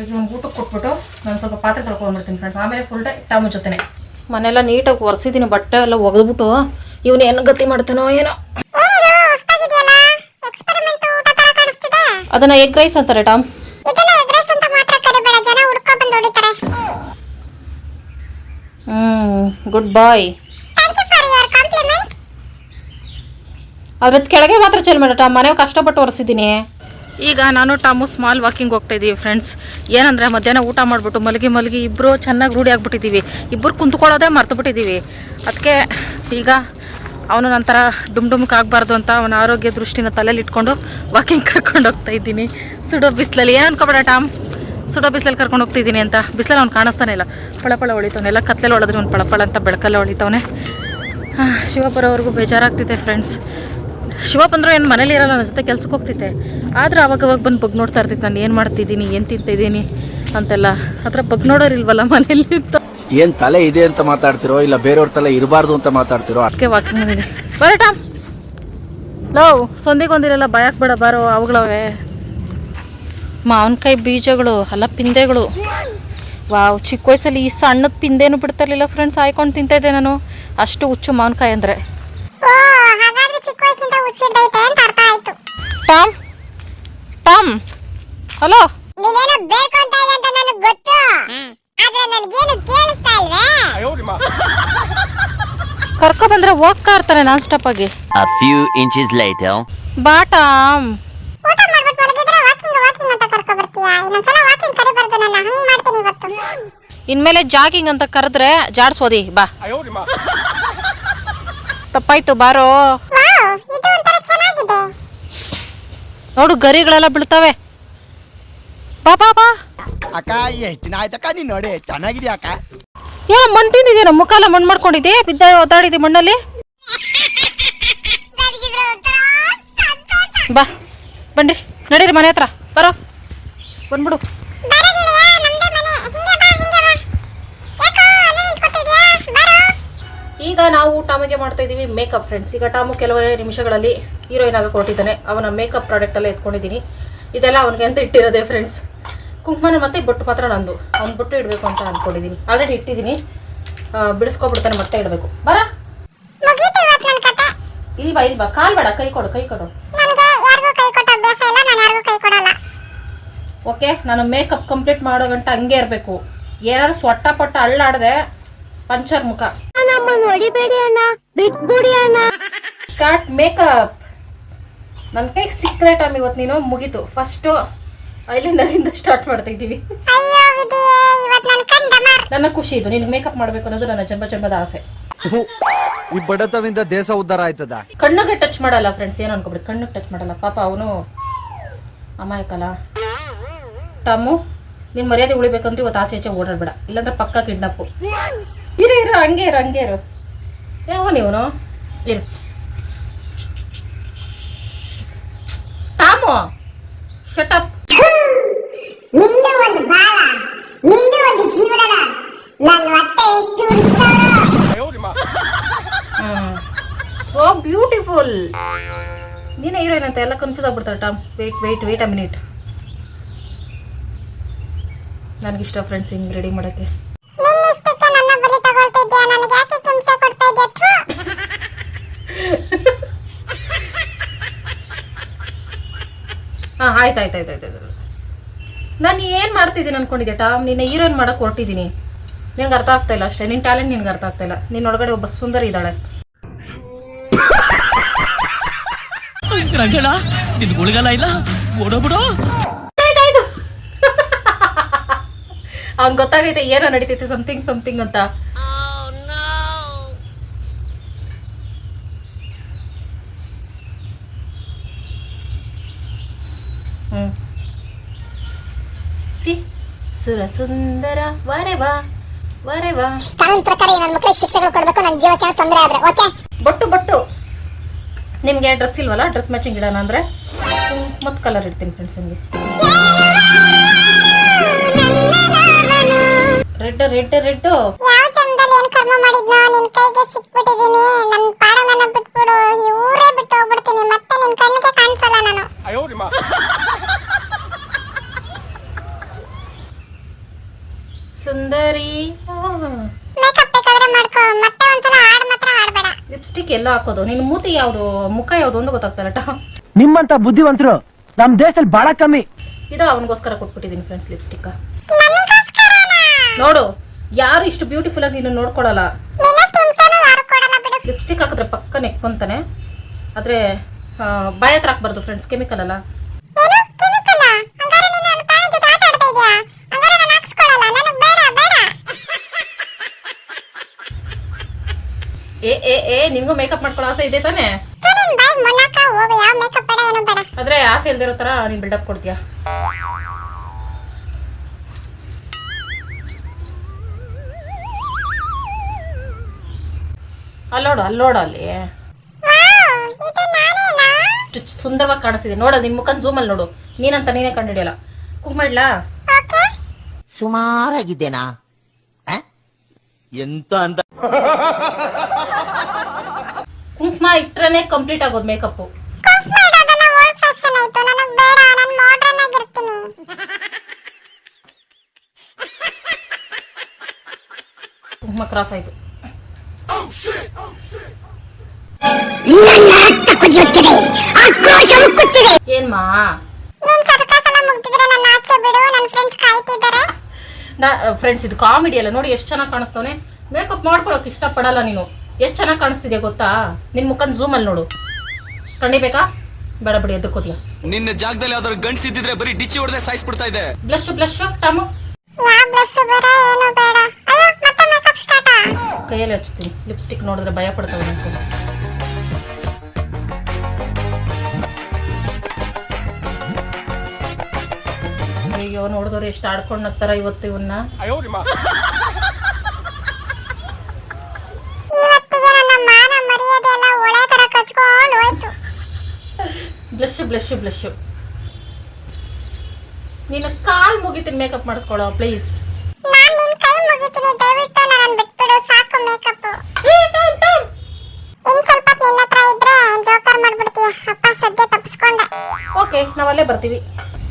ಈಗ ಊಟಕ್ಕೆ ಕೊಟ್ಬಿಟ್ಟು ನಾನು ಸ್ವಲ್ಪ ಪಾತ್ರೆ ತೊಳ್ಕೊಂಡ್ಬಿಡ್ತೀನಿ ಫ್ರೆಂಡ್ಸ್ ಆಮೇಲೆ ಫುಲ್ ಡೇ ಟಾಮು ಜೊತೆನೆ ಮನೆಲ್ಲ ನೀಟಾಗಿ ಒರೆಸಿದ್ದೀನಿ ಬಟ್ಟೆ ಎಲ್ಲ ಒಗೆದ್ಬಿಟ್ಟು. ಇವನು ಏನು ಗತಿ ಮಾಡ್ತಾನೋ ಏನೋ. ಅದನ್ನ ಎಗ್ ರೈಸ್ ಅಂತಾರೆ ಟಾಮ್. ಹ್ಞೂ ಗುಡ್ ಬಾಯ್ ಅದ್ರ ಕೆಳಗೆ ಮಾತ್ರ ಚೆಲ್ ಮಾಡ ಟಾಮ್. ಮನೆ ಕಷ್ಟಪಟ್ಟು ಒರೆಸಿದ್ದೀನಿ ಈಗ ನಾನು ಟಾಮು ಸ್ಮಾಲ್ ವಾಕಿಂಗ್ ಹೋಗ್ತಾ ಇದ್ದೀವಿ ಫ್ರೆಂಡ್ಸ್ ಏನಂದರೆ ಮಧ್ಯಾಹ್ನ ಊಟ ಮಾಡಿಬಿಟ್ಟು ಮಲಗಿ ಮಲಗಿ ಇಬ್ಬರು ಚೆನ್ನಾಗಿ ರೂಢಿ ಆಗಿಬಿಟ್ಟಿದ್ದೀವಿ ಇಬ್ಬರು ಕುಂತ್ಕೊಳ್ಳೋದೇ ಮರ್ತು ಬಿಟ್ಟಿದ್ದೀವಿ ಅದಕ್ಕೆ ಈಗ ಅವನು ನಂತರ ಡುಮ್ ಡುಮ್ಕ್ ಆಗಬಾರ್ದು ಅಂತ ಅವನ ಆರೋಗ್ಯ ದೃಷ್ಟಿನ ತಲೆಯಲ್ಲಿ ಇಟ್ಕೊಂಡು ವಾಕಿಂಗ್ ಕರ್ಕೊಂಡು ಹೋಗ್ತಾ ಇದ್ದೀನಿ. ಸುಡೋ ಬಿಸಿಲಲ್ಲಿ. ಏನು ಅನ್ಕೋಬೇಡ ಟಾಮ್? ಸುಡೋ ಬಿಸಿಲಲ್ಲಿ ಕರ್ಕೊಂಡು ಹೋಗ್ತಿದ್ದೀನಿ ಅಂತ. ಬಿಸಿಲಲ್ಲಿ ಅವ್ನು ಕಾಣಿಸ್ತಾನೆ ಇಲ್ಲ. ಪಳಪಳ ಹೊಳಿತವನೆ. ಎಲ್ಲ ಕತ್ಲೆಲ್ಲ ಹೊಳೆದ್ರೆ ಅವ್ನು ಪಳ ಪಳ ಅಂತ ಬೆಳಕಲ್ಲ ಹೊಳಿತವನೇ. ಶಿವ ಬರೋವರೆಗೂ ಬೇಜಾರಾಗ್ತಿದೆ ಫ್ರೆಂಡ್ಸ್ ಶಿವ ಅಂದ್ರೆ ಏನು ಮನೇಲಿ ಇರಲ್ಲ ನನ್ನ ಜೊತೆ ಕೆಲ್ಸಕ್ಕೆ ಹೋಗ್ತಿದ್ದೆ. ಆದ್ರೆ ಅವಾಗ ಅವಾಗ ಬಂದು ಬಗ್ ನೋಡ್ತಾ ಇರ್ತಿತ್ತು ನಾನು ಏನು ಮಾಡ್ತಿದ್ದೀನಿ ಏನು ತಿಂತಿದ್ದೀನಿ ಅಂತೆಲ್ಲ. ಹತ್ರ ಬಗ್ ನೋಡೋರಿಲ್ವಲ್ಲ ಮನೇಲಿ ಏನು ಏನ್ ತಲೆ ಇದೆ ಅಂತ ಮಾತಾಡ್ತಿರೋ ಇಲ್ಲ ಬೇರೆಯವ್ರ ತಲೆ ಇರಬಾರ್ದು ಅಂತ ಮಾತಾಡ್ತಿರೋ? ಅದಕ್ಕೆ ವಾಕಿಂಗ್ ಬಂದಿದೆ ಲೋ ಲವ್ ಸೊಂದಿಗೊಂದಿರಲ್ಲ ಭಯಕ್ಕೆ ಬೇಡ ಬಾರೋ ಅವುಗಳವೇ. ಮಾವಿನಕಾಯಿ ಬೀಜಗಳು ಅಲ್ಲ ಪಿಂದೆಗಳು. ವಾವ್ ಚಿಕ್ಕ ವಯಸ್ಸಲ್ಲಿ ಈ ಸಣ್ಣದ ಪಿಂದೇನು ಬಿಡ್ತಿರ್ಲಿಲ್ಲ ಫ್ರೆಂಡ್ಸ್ ಆಯ್ಕೊಂಡು ತಿಂತಾಯಿದ್ದೆ ನಾನು. ಅಷ್ಟು ಹುಚ್ಚು ಮಾವಿನಕಾಯಿ ಅಂದರೆ. ಅಂತ ಅರ್ಥ ಆಯ್ತು ಟಾಮ್ ಟಾಮ್ ಹಲೋ ನೀನೇನೋ ಬೇಡ್ಕೊಂತ ಅಂತ ನನಗೆ ಗೊತ್ತು. ಆದ್ರೆ ನನಗೇನು ಕೇಳಿಸ್ತಾ ಇಲ್ವೇ? ಕರ್ಕೊ ಬಂದ್ರೆ ಹೋಗ್ತಾ ಇರ್ತಾನೆ ನಾನ್ ಸ್ಟಾಪ್ ಆಗಿ. A few inches later. ಬಾ ಟಾಮ್ ಊಟ ಮಾಡ್ಬಿಟ್ಟು ಮಲಗಿದ್ರೆ ವಾಕಿಂಗ್ ವಾಕಿಂಗ್ ಅಂತ ಕರ್ಕೊ ಬರ್ತೀಯಾ ಇನ್ನೊಂದ್ಸಲ ವಾಕಿಂಗ್ ಕರಿಬಾರ್ದು ನನ್ನ. ಹಂಗ್ ಮಾಡ್ತೀನಿ ಇವತ್ತು. ಇನ್ಮೇಲೆ ಜಾಗಿಂಗ್ ಅಂತ ಕರೆದ್ರೆ ಜಾಡ್ಸೋದಿ ಬಾ. ತಪ್ಪಾಯ್ತು ಬಾರೋ ವಾವ್ ಇದು ಒಂಥರ ಚೆನ್ನಾಗಿದೆ ನೋಡು ಗರಿಗಳೆಲ್ಲ ಬೀಳ್ತವೆ. ಬಾ ಬಾ ಬಾ. ಅಕ್ಕ ಎಷ್ಟು ದಿನ ಆಯ್ತಕ್ಕ ನೀನ್ ನೋಡಿ ಚೆನ್ನಾಗಿದ್ಯಾ ಅಕ್ಕ? ಏನ ಮಣ್ ತಿಂದಿದ್ದೀರ ಮುಖಾಲ ಮಣ್ಣು ಮಾಡ್ಕೊಂಡಿದ್ದೆ ಬಿದ್ದ ಒದ್ದಾಡಿದ್ದೆ ಮಣ್ಣಲ್ಲಿ? ಬಾ ಬನ್ರಿ ನಡೀರಿ ಮನೆ ಹತ್ರ ಬರೋ ಬಂದ್ಬಿಡು. ಈಗ ನಾವು ಟಾಮಿಗೆ ಮಾಡ್ತಾ ಇದ್ದೀವಿ ಮೇಕಪ್ ಫ್ರೆಂಡ್ಸ್ ಈಗ ಟಾಮು ಕೆಲವೇ ನಿಮಿಷಗಳಲ್ಲಿ ಹೀರೋಯಿನ್ ಆಗಿ ಕೊಟ್ಟಿದ್ದಾನೆ ಅವನ ಮೇಕಪ್ ಪ್ರಾಡಕ್ಟ್ ಎಲ್ಲ ಎತ್ಕೊಂಡಿದ್ದೀನಿ. ಇದೆಲ್ಲ ಅವನಿಗೆ ಅಂತ ಇಟ್ಟಿರೋದೆ ಫ್ರೆಂಡ್ಸ್ ಕುಂಕುಮನ ಮತ್ತೆ ಬೊಟ್ಟು ಮಾತ್ರ ನಂದು. ಅವ್ನು ಬೊಟ್ಟು ಇಡಬೇಕು ಅಂತ ಅಂದ್ಕೊಂಡಿದ್ದೀನಿ ಆಲ್ರೆಡಿ ಇಟ್ಟಿದ್ದೀನಿ. ಬಿಡಿಸ್ಕೊಬಿಡ್ತಾನೆ ಮತ್ತೆ ಇಡಬೇಕು. ಬರ? ಇಲ್ಲಿ ಬಾ ಇಲ್ಲಿ ಬಾ ಕಾಲ್ ಬೇಡ, ಕೈ ಕೊಡು ಕೈ ಕೊಡು. ಓಕೆ ನಾನು ಮೇಕಪ್ ಕಂಪ್ಲೀಟ್ ಮಾಡೋ ಗಂಟ ಹಂಗೆ ಇರಬೇಕು. ಏನಾದ್ರು ಸೊಟ್ಟ ಪಟ್ಟ ಅಳ್ಳಾಡದೆ, ಪಂಚರ್ ಮುಖ. ನಮ್ಮನ್ನು ಹೊಡಿಬೇಡಿ ಅಣ್ಣ. ಬಿಟ್ಬಿಡಿ ಅಣ್ಣ. ಸ್ಟಾರ್ಟ್ ಮೇಕಪ್ ನನ್ನ ಕೈಗೆ ಸಿಕ್ಕರೆ ಟೈಮ್ ಇವತ್ತು ನೀನು ಮುಗೀತು. ಫಸ್ಟು ಅಲ್ಲಿಂದ ಸ್ಟಾರ್ಟ್ ಮಾಡ್ತಾ ಇದ್ದೀವಿ. ನನ್ನ ಖುಷಿ ಇದು. ನೀನು ಮೇಕಪ್ ಮಾಡಬೇಕು ಅನ್ನೋದು ನನ್ನ ಜನ್ಮ ಜನ್ಮದ ಆಸೆ. ಈ ಬಡತವಿಂದ ದೇಶ ಉದ್ಧಾರ ಆಯ್ತದ? ಕಣ್ಣಿಗೆ ಟಚ್ ಮಾಡಲ್ಲ ಫ್ರೆಂಡ್ಸ್ ಏನು ಅನ್ಕೊಬಿಡಿ. ಕಣ್ಣಿಗೆ ಟಚ್ ಮಾಡಲ್ಲ. ಪಾಪ ಅವನು ಅಮಾಯಕಲ್ಲ. ಟಮು ನಿನ್ನ ಮರ್ಯಾದೆ ಉಳಿಬೇಕಂದ್ರೆ ಇವತ್ತು ಆಚೆ ಈಚೆ ಓಡಾಡ್ಬೇಡ. ಇಲ್ಲಾಂದ್ರೆ ಪಕ್ಕ ಕಿಡ್ನಪ್ಪು ಇರು ಇರು ಹಂಗೆ ಇರು ಹಂಗೆ ಇರು ಯಾವ ನೀವನು ಇರು ಟಾಮು ಶಟಪ್ ನಿಂದು ಒಂದು ಬಾಳ ನಿಂದು ಒಂದು ಜೀವನದ ನನ್ನ ಹೊಟ್ಟೆ ಎಷ್ಟು ಸೋ ಬ್ಯೂಟಿಫುಲ್ ನೀನೇ ಹೀರೋಯಿನ್ ಅಂತ ಎಲ್ಲ ಕನ್ಫ್ಯೂಸ್ ಆಗ್ಬಿಡ್ತಾರೆ Tom wait wait wait a minute ನನಗಿಷ್ಟ ಫ್ರೆಂಡ್ಸ್ ಹಿಂಗೆ ರೆಡಿ ಮಾಡೋಕ್ಕೆ ನಿನ್ನಿಷ್ಟಕ್ಕೆ ನನ್ನ ಬಲಿ ತಗೊಳ್ತಿದ್ಯಾ ನನಗೆ ಯಾಕೆ ಹಿಂಸೆ ಕೊಡ್ತಾ ಇದ್ಯಾ ಥು. ಹಾಂ ಆಯ್ತು ಆಯ್ತು ಆಯ್ತು ಆಯ್ತು ನಾನು ಏನು ಮಾಡ್ತಿದ್ದೀನಿ ಅನ್ಕೊಂಡಿದ್ದೆ ಟಾಮ್? ನಿನ್ನ ಹೀರೋಯಿನ್ ಮಾಡಕ್ಕೆ ಹೊರಟಿದ್ದೀನಿ ನಿನ್ಗೆ ಅರ್ಥ ಆಗ್ತಾ ಇಲ್ಲ ಅಷ್ಟೇ. ನಿನ್ನ ಟ್ಯಾಲೆಂಟ್ ನಿನ್ಗೆ ಅರ್ಥ ಆಗ್ತಾ ಇಲ್ಲ. ನಿನ್ನ ಒಳಗಡೆ ಒಬ್ಬ ಸುಂದರಿ ಇದ್ದಾಳೆ. ಇಲ್ಲ? ಅವ್ನ್ ಗೊತ್ತಾಗೈತೆ ಏನೋ ನಡೀತೈತೆ ಸಮಥಿಂಗ್ ಸಮಥಿಂಗ್ ಅಂತ ಹ್ಮ್ ಸಿ ಸುರ ಸುಂದರ ವರೆವಾ ವರೆವಾ ಕಾನೂನು ಪ್ರಕಾರ ನನ್ನ ಮಕ್ಕಳಿಗೆ ಶಿಕ್ಷೆಗಳು ಕೊಡಬೇಕು ನನ್ನ ಜೀವಕ್ಕೆ ಏನೋ ತೊಂದರೆ ಆದ್ರೆ ಓಕೆ ಬಟ್ಟು ಬಟ್ಟು. ನಿಮಗೆ ಡ್ರೆಸ್ ಇಲ್ವಲ್ಲ? ಡ್ರೆಸ್ ಮ್ಯಾಚಿಂಗ್ ಇಡೋಣ ಅಂದರೆ? ಮತ್ತು ಕಲರ್ ಇಡ್ತೀನಿ ಫ್ರೆಂಡ್ಸ್ ನಿಮಗೆ. ರೆಡ್ ರೆಡ್ ರೆಡ್ ಯಾವ ಜನ್ಮದಲ್ಲಿ ಏನು ಕರ್ಮ ಮಾಡಿದ್ನೋ ನಿನ್ನ ಕೈಗೆ ಸಿಕ್ಬಿಟ್ಟಿದೀನಿ. ನನ್ ನನ್ನ ಪಾಡವನ್ನು ಈ ಊರೇ ಬಿಟ್ಟು ಹೋಗ್ಬಿಡ್ತೀನಿ ಮತ್ತೆ ನಿನ್ ಕಣ್ಣಿಗೆ ಕಾಣಿಸಲ್ಲ ನಾನು ಸುಂದರಿ ಮೇಕಪ್ ಬೇಕಾದ್ರೆ ಮಾಡ್ಕೋ ಮತ್ತೆ ಒಂದ್ಸಲ ಹಾಡ್ ಮಾತ್ರ ಹಾಡ್ಬೇಡ ಲಿಪ್ಸ್ಟಿಕ್ ಎಲ್ಲ ಹಾಕೋದು. ನಿನ್ ಮೂತಿ ಯಾವ್ದು? ಮುಖ ಯಾವ್ದು ಒಂದು ಗೊತ್ತಾಗ್ತಾರಟ ನಿಮ್ಮಂತ ಬುದ್ಧಿವಂತರು ನಮ್ ದೇಶದಲ್ಲಿ ಬಹಳ ಕಮ್ಮಿ. ಇದು ಅವನಿಗೋಸ್ಕರ ಕೊಟ್ಬಿಟ್ಟಿದೀನಿ ಫ್ರೆಂಡ್ಸ್ ಲಿಪ್ಸ್ಟಿಕ್ ನೋಡು ಯಾರು ಇಷ್ಟು ಬ್ಯೂಟಿಫುಲ್ ಆಗಿ ನೀನು ನೋಡ್ಕೊಳಲ್ಲ. ಲಿಪ್ಸ್ಟಿಕ್ ಹಾಕಿದ್ರೆ ಪಕ್ಕ ನೆಕ್ಕೊಂತಾನೆ ಆದ್ರೆ ಬಾಯ ಹತ್ರ ಹಾಕ್ಬಾರ್ದು ಫ್ರೆಂಡ್ಸ್ ಕೆಮಿಕಲ್ ಅಲ್ಲ ಏನು ಕೆಮಿಕಲ್ ಹಂಗಾರೆ ನೀನು ನನ್ನ ಪಾದ ಜೊತೆ ಆಟ ಆಡ್ತಾ ಇದೀಯಾ ಹಂಗಾರೆ ನಾನು ಹಾಕ್ಸ್ಕೊಳಲ್ಲ ನನಗ್ ಬೇಡ ಬೇಡ ಏ ಏ ಏ ನಿಂಗೂ ಮೇಕಪ್ ಮಾಡ್ಕೊಳ್ಳೋ ಆಸೆ ಇದೆ ತಾನೇ? ನಿನ್ ಆದ್ರೆ ಆಸೆ ಇಲ್ದಿರೋ ತರ ನೀನು ಬಿಲ್ಡಪ್ ಕೊಡ್ತೀಯ? ಅಲ್ಲೋಡು ಅಲ್ಲೋಡು ಅಲ್ಲಿ ಸುಂದರವಾಗಿ ಕಾಣಿಸ್ತಿದೆ. ನೋಡು ಮುಖನ್ ಝೂಮ್ ಅಲ್ಲಿ ನೋಡು. ನೀನಂತ ನೀನೇ ಕಂಡಿಡಿಯಲ್ಲ ಕುಕ್ ಮಾಡ್ಲಾ? ಓಕೆ. ಸುಮಾರಾಗಿದ್ದೇನಾ? ಎಂತ ಅಂತ. ಕುಂಕುಮ ಇಟ್ರನೆ ಕಂಪ್ಲೀಟ್ ಆಗೋದು ಮೇಕಪ್ಪು ಕುಂಕುಮ ಇಡೋದೆಲ್ಲ ಓಲ್ಡ್ ಫ್ಯಾಷನ್ ಆಯ್ತು. ನನಗ್ ಬೇಡ ನಾನು ಮಾಡರ್ನ್ ಆಗಿರ್ತೀನಿ ಕುಂಕುಮ ಕ್ರಾಸ್ ಆಯ್ತು ಏನ್ಮಾ? ನೀನ್ ಸರ್ಕಸ್ ಎಲ್ಲ ಮುಗ್ದಿದ್ರೆ ನನ್ನ ಆಚೆ ಬಿಡು ನನ್ನ ಫ್ರೆಂಡ್ಸ್ ಕಾಯ್ತಿದ್ದಾರೆ. ನಾ ಫ್ರೆಂಡ್ಸ್ ಇದು ಕಾಮಿಡಿ ಅಲ್ಲ. ನೋಡಿ ಎಷ್ಟು ಚೆನ್ನಾಗಿ ಕಾಣಿಸ್ತವನೆ. ಮೇಕಪ್ ಮಾಡ್ಕೊಳಕ್ ಇಷ್ಟಪಡಲ್ಲ ನೀನು. ಎಷ್ಟು ಚೆನ್ನಾಗಿ ಕಾಣಿಸ್ತಿದ್ಯಾ ಗೊತ್ತಾ? ನಿನ್ನ ಝೂಮ್ ಅಲ್ಲಿ ನೋಡು. ಕಣಿಬೇಕಾ ಬೇಡ ಬಿಡಿ ಎದ್ರಕೋತೀಯ ನಿನ್ನ ಜಾಗದಲ್ಲಿ ಯಾವ್ದಾದ್ರು ಗಂಡ್ಸ್ ಇದ್ದಿದ್ರೆ ಬರೀ ಡಿಚ್ಚಿ ಹೊಡೆದೇ ಬಿಡ್ತಾ ಇದೆ ಬ್ಲಶ್ ಬ್ಲಶ್ ಟಾಮು. ಯಾವ ಬ್ಲಸ್ ಬೇಡ ಏನು ಬೇಡ. ಅಯ್ಯೋ ಮತ್ತೆ ಮೇಕಪ್ ಸ್ಟಾರ್ಟಾ ಕೈಯಲ್ಲಿ ಹಚ್ತೀನಿ. ಲಿಪ್ಸ್ಟಿಕ್ ನೋಡಿದ್ರೆ ಭಯ ಪಡ್ತಾವೆ ಅಯ್ಯೋ ನೋಡಿದವ್ರು ಎಷ್ಟು ಆಡ್ಕೊಂಡು ನಗ್ತಾರ ಇವತ್ತು ಇವನ್ನ. ನನ್ನ ಬ್ಲಶ್ ಬ್ಲಶ್ ಬ್ಲಶ್ ನೀನು ಕಾಲ್ ಮುಗಿತೀನಿ ಮೇಕಪ್ ಮಾಡಿಸ್ಕೊಳೋ ಪ್ಲೀಸ್ ನನ್ನ ನಿನ್ನ ಓಕೆ ನಾವಲ್ಲೇ ಬರ್ತೀವಿ.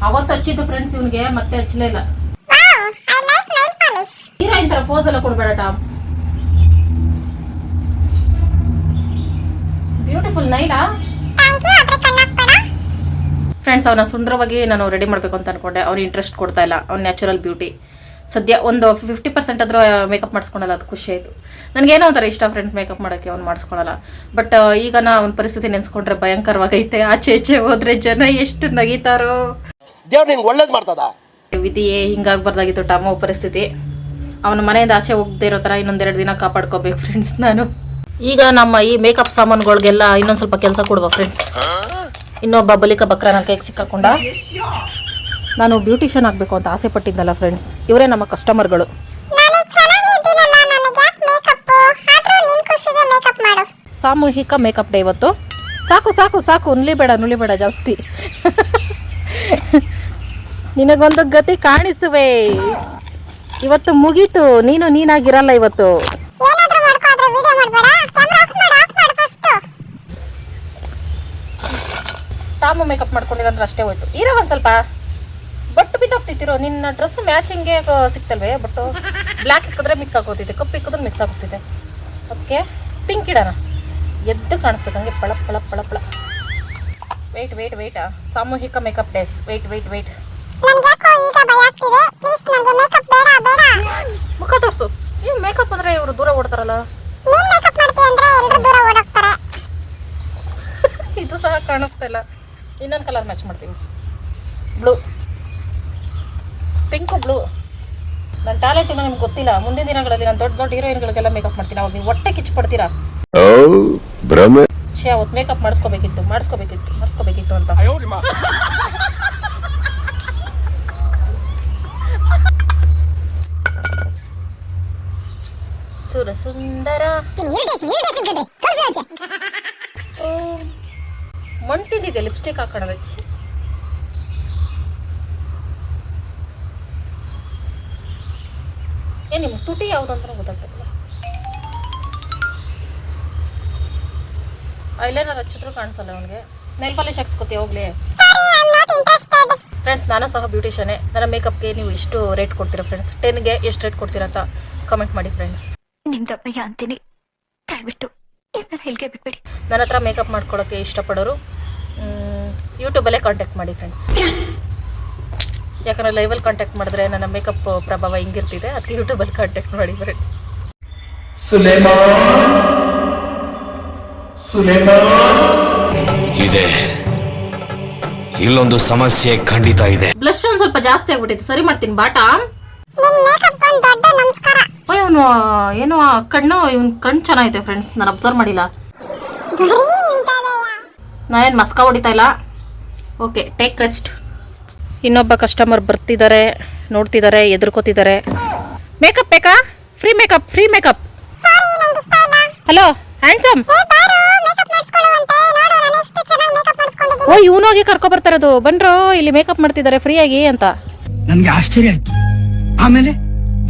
ಅವತ್ತು ಹಚ್ಚಿದ್ದು ಫ್ರೆಂಡ್ಸ್ ಇವನಿಗೆ ಮತ್ತೆ ಹಚ್ಚಲೇ ಇಲ್ಲ. ಹೀರೋಯಿನ್ ತರ ಪೋಸ್ ಎಲ್ಲ ಕೊಡ್ಬೇಡ ಟಾಮ್ ಬ್ಯೂಟಿಫುಲ್ ನೈಲಾ ಫ್ರೆಂಡ್ಸ್ ಅವನ ಸುಂದರವಾಗಿ ನಾನು ರೆಡಿ ಮಾಡಬೇಕು ಅಂತ ಅನ್ಕೊಂಡೆ. ಅವ್ನು ಇಂಟ್ರೆಸ್ಟ್ ಕೊಡ್ತಾ ಇಲ್ಲ. ಅವ್ನು ನ್ಯಾಚುರಲ್ ಬ್ಯೂಟಿ ಸದ್ಯ ಒಂದು ಫಿಫ್ಟಿ ಪರ್ಸೆಂಟ್ ಆದರೂ ಮೇಕಪ್ ಮಾಡಿಸ್ಕೊಳಲ್ಲ ಅದು ಖುಷಿ ಆಯಿತು. ನನಗೇನೋ ಒಂಥರ ಇಷ್ಟ ಫ್ರೆಂಡ್ಸ್ ಮೇಕಪ್ ಮಾಡೋಕ್ಕೆ ಅವ್ನು ಮಾಡಿಸ್ಕೊಳಲ್ಲ. ಬಟ್ ಈಗ ನಾ ಅವ್ನ ಪರಿಸ್ಥಿತಿ ನೆನೆಸ್ಕೊಂಡ್ರೆ ಭಯಂಕರವಾಗೈತೆ. ಆಚೆ ಈಚೆ ಹೋದರೆ ಜನ ಎಷ್ಟು ನಗೀತಾರೋ. ದೇವ್ರು ನಿಂಗೆ ಒಳ್ಳೇದು ಮಾಡ್ತದ? ವಿಧಿಯೇ ಹಿಂಗಾಗ್ಬಾರ್ದಾಗಿತ್ತು ಟಮ ಪರಿಸ್ಥಿತಿ. ಅವನ ಮನೆಯಿಂದ ಆಚೆ ಹೋಗದೆ ಇರೋ ಥರ ಇನ್ನೊಂದೆರಡು ದಿನ ಕಾಪಾಡ್ಕೋಬೇಕು ಫ್ರೆಂಡ್ಸ್ ನಾನು. ಈಗ ನಮ್ಮ ಈ ಮೇಕಪ್ ಸಾಮಾನುಗಳಿಗೆಲ್ಲ ಇನ್ನೊಂದು ಸ್ವಲ್ಪ ಕೆಲಸ ಕೊಡುವ ಫ್ರೆಂಡ್ಸ್ ಇನ್ನೊಬ್ಬ ಬಲಿಕ ಬಕ್ರ ನನ್ನ ಕೈಗೆ ಸಿಕ್ಕಾಕೊಂಡ. ನಾನು ಬ್ಯೂಟಿಷಿಯನ್ ಆಗಬೇಕು ಅಂತ ಆಸೆ ಪಟ್ಟಿದ್ದಲ್ಲ ಫ್ರೆಂಡ್ಸ್ ಇವರೇ ನಮ್ಮ ಕಸ್ಟಮರ್ಗಳು ನಾನು ಚೆನ್ನಾಗಿ ಇದ್ದೀನಲ್ಲ ನನಗೆ. ಮೇಕಪ್ ಆದ್ರೂ ನಿನ್ ಖುಷಿಗೆ ಮೇಕಪ್ ಮಾಡು. ಸಾಮೂಹಿಕ ಮೇಕಪ್ ಡೇ ಇವತ್ತು. ಸಾಕು ಸಾಕು ಸಾಕು. ನುಲಿಬೇಡ ನುಲಿಬೇಡ ಜಾಸ್ತಿ. ನಿನಗೊಂದು ಗತಿ ಕಾಣಿಸುವೆ. ಇವತ್ತು ಮುಗೀತು. ನೀನು ನೀನಾಗಿರಲ್ಲ ಇವತ್ತು. ತಾಮು ಮೇಕಪ್ ಮಾಡ್ಕೊಂಡಿರಂದ್ರೆ ಅಷ್ಟೇ ಹೋಯ್ತು. ಇರೋ ಒಂದು ಸ್ವಲ್ಪ ಬಟ್ಟು ಬಿದ್ದೋಗ್ತಿತ್ತಿರೋ ನಿನ್ನ ಡ್ರೆಸ್ ಮ್ಯಾಚಿಂಗ್ಗೆ ಸಿಕ್ತಲ್ವೇ? ಬಟ್ಟು ಬ್ಲ್ಯಾಕ್ ಇಕ್ಕಿದ್ರೆ ಮಿಕ್ಸ್ ಆಗೋಗ್ತಿದೆ ಕಪ್ಪು ಇಕ್ಕಿದ್ರೆ ಮಿಕ್ಸ್ ಆಗೋಗ್ತಿದೆ ಓಕೆ ಪಿಂಕ್ ಇಡೋಣ. ಎದ್ದು ಕಾಣಿಸ್ಬೇಕು. ಹಂಗೆ ಪಳ ಪಳ ಪಳ ಪಳ ವೆಯ್ಟ್ ವೆಯ್ಟ್ ವೆಯ್ಟಾ ಸಾಮೂಹಿಕ makeup days wait wait wait ನನ್ಗೆ ಯಾಕೋ ಈಗ ಭಯ ಆಗ್ತಿದೆ. ಪ್ಲೀಸ್ ನನಗೆ ಮೇಕಪ್ ಬೇಡ ಬೇಡ. ಮುಖ ತೋರಿಸು. ಈ ಮೇಕಪ್ ಅಂದ್ರೆ ಇವರು ದೂರ ಓಡ್ತಾರಲ್ಲ? ನೀನ್ ಮೇಕಪ್ ಮಾಡ್ತೀಯ ಅಂದ್ರೆ ಎಲ್ಲರೂ ದೂರ ಓಡೋಗ್ತಾರೆ. ಇದು ಸಹ ಕಾಣಿಸ್ತಾ ಇಲ್ಲ. ಇನ್ನೊಂದು ಕಲರ್ ಮ್ಯಾಚ್ ಮಾಡ್ತೀನಿ. ಬ್ಲೂ ಪಿಂಕ್ ಬ್ಲೂ ನನ್ನ ಟ್ಯಾಲೆಂಟ್ ಇನ್ನೂ ನಿಮ್ಗೆ ಗೊತ್ತಿಲ್ಲ. ಮುಂದಿನ ದಿನಗಳಲ್ಲಿ ನಾನು ದೊಡ್ಡ ದೊಡ್ಡ ಹೀರೋಯಿನ್ಗಳಿಗೆಲ್ಲ ಮೇಕಪ್ ಮಾಡ್ತೀನಿ. ಅವಾಗ ನೀವು ಹೊಟ್ಟೆ ಕಿಚ್ಚು ಪಡ್ತೀರಾ ಭ್ರಮೆ. ಛೇ ಅವತ್ತು ಮೇಕಪ್ ಮಾಡಿಸ್ಕೋಬೇಕಿತ್ತು ಮಾಡಿಸ್ಕೋಬೇಕಿತ್ತು ಮಾಡಿಸ್ಕೋಬೇಕಿತ್ತು ಅಂತ. ಸುಂದರ. ಮಣ್ ತಿಂದಿದೆ ಲಿಪ್ಸ್ಟಿಕ್ ಹಾಕೋಣ ವೆಚ್ಚಿ. ಏ ನಿಮ್ಮ ತುಟಿ ಯಾವ್ದು ಅಂತ ಗೊತ್ತಾಗ್ತಿಲ್ಲ. ಐಲೈನರ್ ಹಚ್ಚಿದ್ರು ಕಾಣಿಸಲ್ಲ ಅವನಿಗೆ. ನೆಲ್ ಪಾಲಿಶ್ ಹಾಕ್ಸ್ಕೊತಿ ಹೋಗ್ಲಿ. ಫ್ರೆಂಡ್ಸ್ ನಾನು ಸಹ ಬ್ಯೂಟಿಷಿಯನೇ ನನ್ನ ಮೇಕಪ್ಗೆ ನೀವು ಎಷ್ಟು ರೇಟ್ ಕೊಡ್ತೀರಾ ಫ್ರೆಂಡ್ಸ್ ಟೆನ್ಗೆ ಎಷ್ಟು ರೇಟ್ ಕೊಡ್ತೀರಾ ಅಂತ ಕಮೆಂಟ್ ಮಾಡಿ ಫ್ರೆಂಡ್ಸ್ ನಿಮ್ದಪ್ಪಯ್ಯ ಅಂತೀನಿ. ದಯವಿಟ್ಟು ಇದನ್ನ ಇಲ್ಲಿಗೆ ಬಿಟ್ಬಿಡಿ. ನನ್ನ ಹತ್ರ ಮೇಕಪ್ ಮಾಡ್ಕೊಳ್ಳೋಕ್ಕೆ ಇಷ್ಟಪಡೋರು ಯೂಟ್ಯೂಬಲ್ಲೇ ಕಾಂಟ್ಯಾಕ್ಟ್ ಮಾಡಿ ಫ್ರೆಂಡ್ಸ್ ಯಾಕಂದರೆ ಲೈವಲ್ಲಿ ಕಾಂಟ್ಯಾಕ್ಟ್ ಮಾಡಿದ್ರೆ ನನ್ನ ಮೇಕಪ್ ಪ್ರಭಾವ ಹಿಂಗಿರ್ತಿದೆ ಅದಕ್ಕೆ ಯೂಟ್ಯೂಬಲ್ಲಿ ಕಾಂಟ್ಯಾಕ್ಟ್ ಮಾಡಿ ಫ್ರೆಂಡ್ ಇದೆ. ಇಲ್ಲೊಂದು ಸಮಸ್ಯೆ ಖಂಡಿತ ಇದೆ. ಬ್ಲಶ್ ಒಂದು ಸ್ವಲ್ಪ ಜಾಸ್ತಿ ಆಗ್ಬಿಟ್ಟಿತ್ತು. ಸರಿ ಮಾಡ್ತೀನಿ ಬಾಟಾ. ನಿನ್ ಮೇಕಪ್ ಒಂದು ದೊಡ್ಡ ನಮಸ್ಕಾರ. ಓಯ್ ಇವನು ಏನೋ ಆ ಕಣ್ಣು, ಇವನ್ ಕಣ್ಣು ಚೆನ್ನಾಗಿದೆ ಫ್ರೆಂಡ್ಸ್ ನಾನು ಅಬ್ಸರ್ವ್ ಮಾಡಿಲ್ಲ. ನಾ ಏನು ಮಸ್ಕ ಹೊಡಿತಾ ಇಲ್ಲ? ಓಕೆ ಟೇಕ್ ರೆಸ್ಟ್ ಇನ್ನೊಬ್ಬ ಕಸ್ಟಮರ್ ಬರ್ತಿದ್ದಾರೆ ನೋಡ್ತಿದ್ದಾರೆ ಎದುರ್ಕೋತಿದ್ದಾರೆ ಮೇಕಪ್ ಬೇಕಾ? Free makeup free makeup hello handsome ಓ ಇವನೋಗಿ ಕರ್ಕೊ ಬರ್ತಾರದು ಬನ್ರೋ, ಇಲ್ಲಿ ಮೇಕಪ್ ಮಾಡ್ತಿದ್ದಾರೆ ಫ್ರೀಯಾಗಿ ಅಂತ. ನನಗೆ ಆಶ್ಚರ್ಯ ಆಯ್ತು. ಆಮೇಲೆ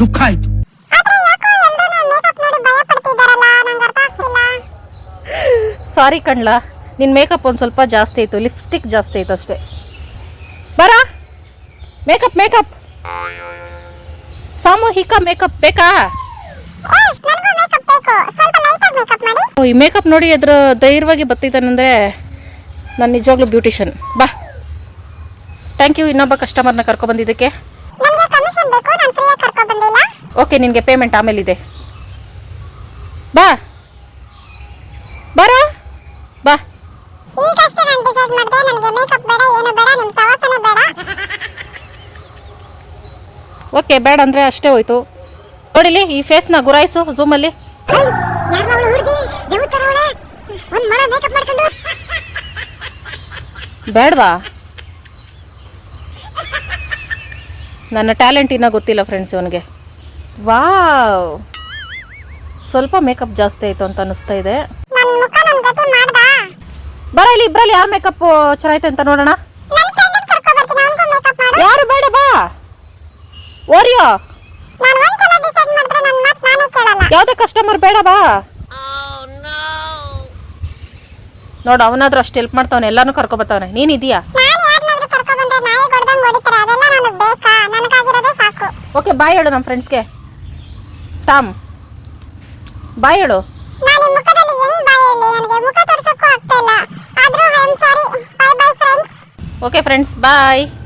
ದುಃಖ ಆಯ್ತು ಆದ್ರೆ ಯಾಕೋ ಎಲ್ರು ನಾನು ಮೇಕಪ್ ನೋಡಿ ಭಯ ಪಡ್ತಿದ್ದಾರಲ್ಲ ನಂಗೆ ಅರ್ಥ ಆಗ್ತಿಲ್ಲ ಸಾರಿ ಕಣ್ಲಾ ನಿನ್ನ ಮೇಕಪ್ ಒಂದು ಸ್ವಲ್ಪ ಜಾಸ್ತಿ ಆಯಿತು ಲಿಪ್ಸ್ಟಿಕ್ ಜಾಸ್ತಿ ಆಯಿತು ಅಷ್ಟೇ. ಬರ? ಮೇಕಪ್ ಮೇಕಪ್ ಸಾಮೂಹಿಕ ಮೇಕಪ್ ಬೇಕಾ? ಈ ಮೇಕಪ್ ನೋಡಿ ಅದ್ರ ಧೈರ್ಯವಾಗಿ ಬರ್ತಿದ್ದಾನಂದ್ರೆ ನಾನು ನಿಜವಾಗ್ಲೂ ಬ್ಯೂಟಿಷಿಯನ್ ಬಾ. ಥ್ಯಾಂಕ್ ಯು ಇನ್ನೊಬ್ಬ ಕಸ್ಟಮರ್ನ ಕರ್ಕೊಬಂದಿದ್ದಕ್ಕೆ ಓಕೆ ನಿನಗೆ ಪೇಮೆಂಟ್ ಆಮೇಲಿದೆ. ಬಾ. ಬಾರೋ? ಬಾ. ಈಗಷ್ಟೇ ನಾನು ಡಿಸೈಡ್ ನನಗೆ ಬೇಡ ಏನು ಬೇಡ ನಿಮ್ಮ ಸವಾಸನೆ ಬೇಡ ಓಕೆ, ಬೇಡ ಅಂದರೆ ಅಷ್ಟೇ ಹೋಯ್ತು. ನೋಡಿಲಿ ಈ ಫೇಸ್ನ ಗುರಾಯಿಸು ಝೂಮಲ್ಲಿ ಮೇಕಪ್ ಮಾಡ್ಕೊಂಡು ಬೇಡವಾ? ನನ್ನ ಟ್ಯಾಲೆಂಟ್ ಇನ್ನೂ ಗೊತ್ತಿಲ್ಲ ಫ್ರೆಂಡ್ಸ್ ಇವನಿಗೆ. ವಾವ್. ಸ್ವಲ್ಪ ಮೇಕಪ್ ಜಾಸ್ತಿ ಆಯಿತು ಅಂತ ಅನ್ನಿಸ್ತಾ ಇದೆ. ಬರ ಇಲ್ಲಿ ಇಬ್ಬರಲ್ಲಿ ಯಾರು ಮೇಕಪ್ ಚೆನ್ನಾಗೈತೆ ಅಂತ ನೋಡೋಣ. ಯಾರು ಬೇಡ ಬಾ. ಓರಿಯೋ. ಯಾವುದೇ ಕಸ್ಟಮರ್ ಬೇಡ ಬಾ. ನೋಡು ಅವನಾದ್ರೂ ಅಷ್ಟು ಹೆಲ್ಪ್ ಮಾಡ್ತಾವನೆ ಎಲ್ಲಾನು ಕರ್ಕೊಬರ್ತಾವನೆ ನೀನು ಇದೆಯಾ ಓಕೆ ಬಾಯ್ ಹೇಳು ನಮ್ಮ ಫ್ರೆಂಡ್ಸ್ಗೆ ಟಾಮ್ ಬಾಯ್ ಹೇಳು. ಮುಖ ತೋರ್ಸಕ್ಕೂ ಆಗ್ತಾ ಇಲ್ಲ ಆದ್ರೂ ಐ ಆಮ್ ಸಾರಿ